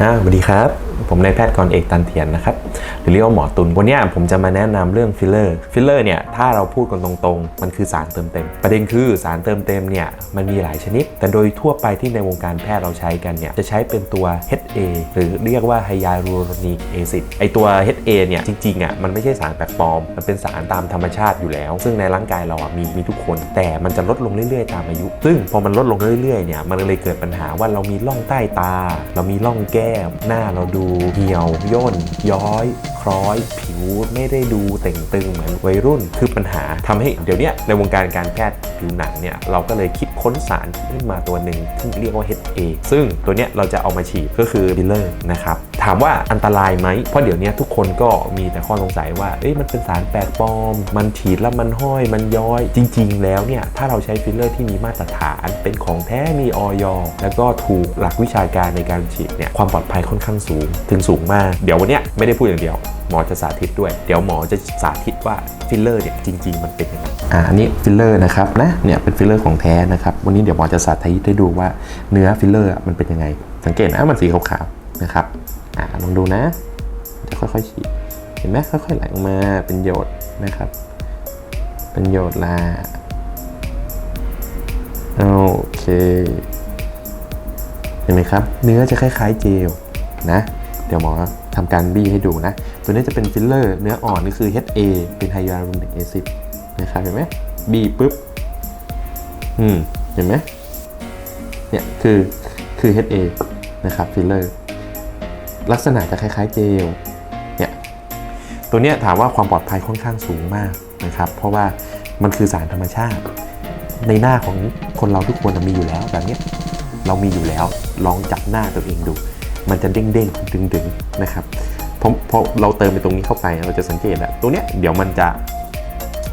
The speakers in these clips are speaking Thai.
สวัสดีครับ ผมนายแพทย์กรเอกตันเทียนนะครับ หรือเรียกว่าหมอตุลวันนี้ผมจะมาแนะนำเรื่องฟิลเลอร์ ฟิลเลอร์เนี่ย ถ้าเราพูดกันตรงๆ มันคือสารเติมเต็ม ประเด็นคือสารเติมเต็มเนี่ย มันมีหลายชนิด แต่โดยทั่วไปที่ในวงการแพทย์เราใช้กันเนี่ย จะใช้เป็นตัว HA หรือเรียกว่าไฮยาลูโรนิกแอซิด ไอตัว HA เนี่ย จริงๆอะ มันไม่ใช่สารแปลกปลอม มันเป็นสารตามธรรมชาติอยู่แล้ว ซึ่งในร่างกายเราอะมีมีทุกคน แต่มันจะลดลงเรื่อยๆ ตามอายุ ซึ่งพอมันลดลงเรื่อยๆ เนี่ย มันเลยเกิดปัญหาว่าเรามีร่องใต้ตา เรามีร่องแก้บ หน้าเราดูเหี่ยวย่น ย้อย คล้อย ผิวไม่ได้ดูเต่งตึงเหมือนวัยรุ่นคือปัญหาทำให้เดี๋ยวนี้ในวงการการแพทย์ผิวหนังเนี่ยเราก็เลยคิดค้นสารขึ้นมาตัวหนึ่งที่เรียกว่า HA ซึ่งตัวเนี้ยเราจะเอามาฉีดก็คือฟิลเลอร์นะครับามว่าอันตรายไหม เพราะเดี๋ยวนี้ทุกคนก็มีแต่ข้อสงสัยว่าเอ๊ะมันเป็นสารแปลกปลอม มันฉีดแล้วมันห้อย มันย้อย จริง ๆ แล้วเนี่ย ถ้าเราใช้ฟิลเลอร์ที่มีมาตรฐาน เป็นของแท้ มีออยแล้วก็ถูกหลักวิชาการในการฉีดเนี่ย ความปลอดภัยค่อนข้างสูง ถึงสูงมาก เดี๋ยววันเนี้ยไม่ได้พูดอย่างเดียว หมอจะสาธิตด้วย เดี๋ยวหมอจะสาธิตว่าฟิลเลอร์เนี่ยจริง ๆ มันเป็นยังไง อ่า อันนี้ฟิลเลอร์นะครับนะ เนี่ยเป็นฟิลเลอร์ของแท้นะครับ วันนี้เดี๋ยวหมอจะสาธิตให้ดูว่าเนื้อฟิลเลอร์มันเป็นยังไง สังเกตนะมันสีขาวๆนะครับ อ่าลองดูนะ จะค่อยๆฉีดเห็นไหมค่อยๆไหลออกมาเป็นหยดนะครับ เป็นหยดละโอเค เห็นไหมครับ เนื้อจะคล้ายๆเจลนะ เดี๋ยวหมอทำการบี้ให้ดูนะ ตัวนี้จะเป็นฟิลเลอร์ เนื้ออ่อนนี่คือ HA เป็นไฮยาลูรอนิกแอซิดนะครับเห็นไหมบี้ปุ๊บ อืม เห็นไหมเนี่ยคือคือ HA นะครับฟิลเลอร์ ลักษณะจะคล้ายๆเจลเนี่ยตัวเนี้ยถามว่าความปลอดภัยค่อนข้างสูงมากนะครับ เพราะว่ามันคือสารธรรมชาติ ในหน้าของคนเราทุกคนมีอยู่แล้วแบบเนี้ยเรามีอยู่แล้วลองจับหน้าตัวเองดู มันจะเด้งเด้งๆดึงดึงๆนะครับเพราะเพราะเราเติมไปตรงนี้เข้าไปเราจะสังเกตอะตัวเนี้ยเดี๋ยวมันจะ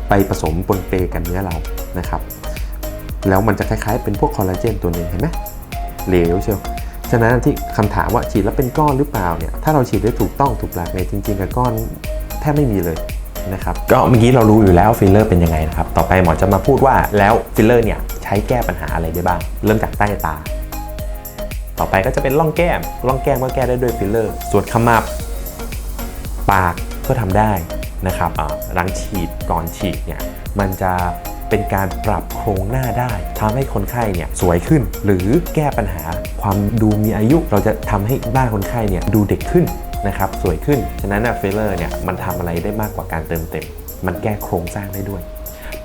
ไปผสมปนเปกันเนื้อเรานะครับ แล้วมันจะคล้ายๆเป็นพวกคอลลาเจนตัวหนึ่งเห็นไหมเหลวเชียว ฉะนั้นที่คำถามว่าฉีดแล้วเป็นก้อนหรือเปล่าเนี่ยถ้าเราฉีดได้ถูกต้องถูกหลักเนี่ยจริงๆกับก้อนแทบไม่มีเลยนะครับก็เมื่อกี้เรารู้อยู่แล้วฟิลเลอร์เป็นยังไงนะครับต่อไปหมอจะมาพูดว่าแล้วฟิลเลอร์เนี่ยใช้แก้ปัญหาอะไรได้บ้าง เริ่มจากใต้ตา ต่อไปก็จะเป็นร่องแก้มร่องแก้มก็แก้ได้ด้วยฟิลเลอร์ ส่วนขมับปากก็ทำได้นะครับอ่าหลังฉีดก่อนฉีดเนี่ยมันจะ เป็นการปรับโครงหน้าได้ทำให้คนไข้เนี่ยสวยขึ้น หรือแก้ปัญหาความดูมีอายุเราจะทำให้บ้านคนไข้เนี่ยดูเด็กขึ้นนะครับสวยขึ้น ฉะนั้นเฟลเลอร์เนี่ยมันทำอะไรได้มากกว่าการเติมเต็ม มันแก้โครงสร้างได้ด้วย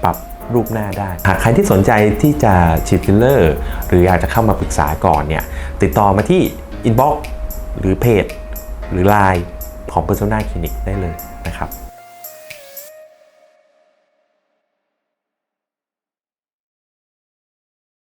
ปรับรูปหน้าได้ หากใครที่สนใจที่จะฉีดฟิลเลอร์ หรืออยากจะเข้ามาปรึกษาก่อนเนี่ยติดต่อมาที่อินบ็อกหรือเพจหรือ Line ของ Persona Clinic ได้เลยนะครับ